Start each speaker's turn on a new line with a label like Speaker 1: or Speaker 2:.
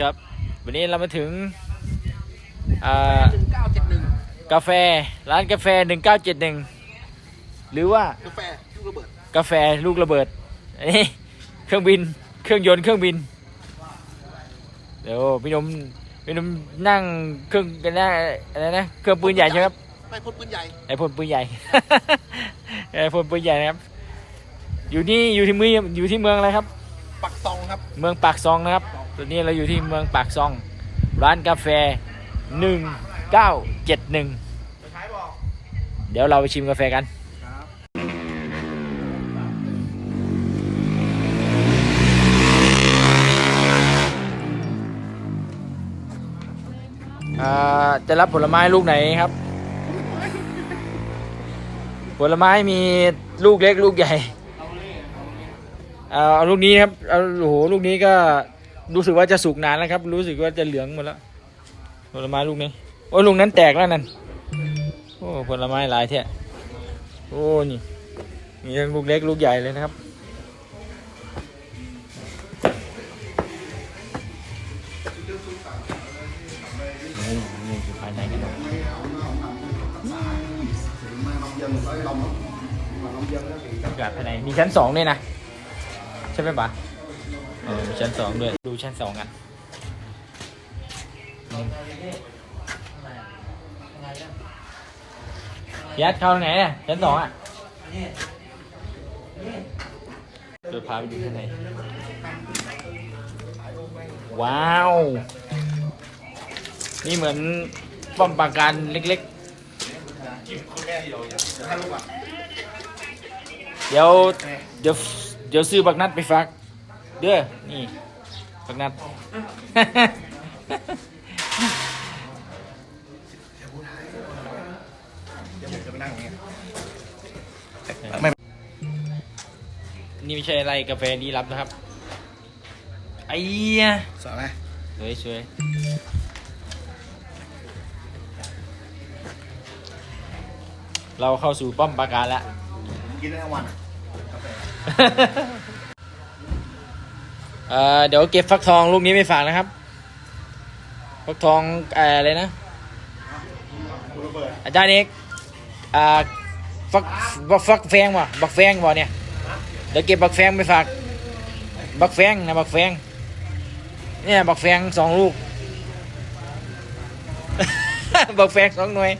Speaker 1: ครับ วันนี้เรามาถึงอ่า
Speaker 2: หนึ่งเก้าเจ็ดหนึ่ง
Speaker 1: กาแฟร้านกาแฟ 1971 หรือว่ากา
Speaker 2: แฟลูกระเบิด
Speaker 1: กาแฟลูกระเบิดอันนี้เครื่องบินเครื่องยนต์เครื่องบิน เดี๋ยวพี่หนมพี่หนมนั่งเครื่องกันนะอะไรนะเครื่องปืนใหญ่ใช่ไหมครับ
Speaker 2: ไม่พ่นปืนใหญ่
Speaker 1: ไอพ่นปืนใหญ่ไอพ่นปืนใหญ่นะครับ อยู่นี่อยู่ที่เมืองอยู่ที่เมืองอะไรครับ
Speaker 2: ปักซองครับ
Speaker 1: เมืองปากซองนะครับ ตอนนี้เราอยู่ที่เมืองปากซอง ร้านกาแฟ 1971 เดี๋ยวเราไปชิมกาแฟกันจะรับผลไม้ลูกไหนครับ ผลไม้มีลูกเล็กลูกใหญ่ เอาเอาลูกนี้ครับ เอาโอ้โหลูกนี้ก็ รู้สึกว่าจะสุกนานแล้วครับ รู้สึกว่าจะเหลืองหมดแล้วผลไม้ลูกนี้โอ้ยลูกนั้นแตกแล้วนั่นโอ้ผลไม้หลายแท้โอ้นี่มีทั้งลูกเล็กลูกใหญ่เลยนะครับนี่นี่คือภายในกันนะอากาศภายในมีชั้นสองด้วยนะ ใช่ไหมปะ เออมีชั้นสองด้วย ดูชั้นสองกันยัดเข้าไหนเนี่ยชั้นสองอะเดี๋ยวพาไปดูข้างในว้าว นี่เหมือนป้อมปราการเล็กๆ เดี๋ยว เดี๋ยว เดี๋ยวซื้อบักนัดไปฝาก เด้อนี่บักนัดนี่ไม่ใช่อะไรกาแฟดีรับนะครับ ไอ้เหี้ย
Speaker 2: สวยไหม
Speaker 1: สวยสวยเราเข้าสู่ป้อมปราการแล้ว
Speaker 2: กินได้ทั้งวัน
Speaker 1: เอ่อเดี๋ยวเก็บฟักทองลูกนี้ไปฝากนะครับ ฟักทองอะไรนะ อาจารย์เอกอ่าฟักบักฟักแฟงวะบักแฟงวะเนี่ย เดี๋ยวเก็บบักแฟงไปฝาก บักแฟงนะบักแฟง เนี่ยบักแฟงสองลูก บักแฟงสองหน่วย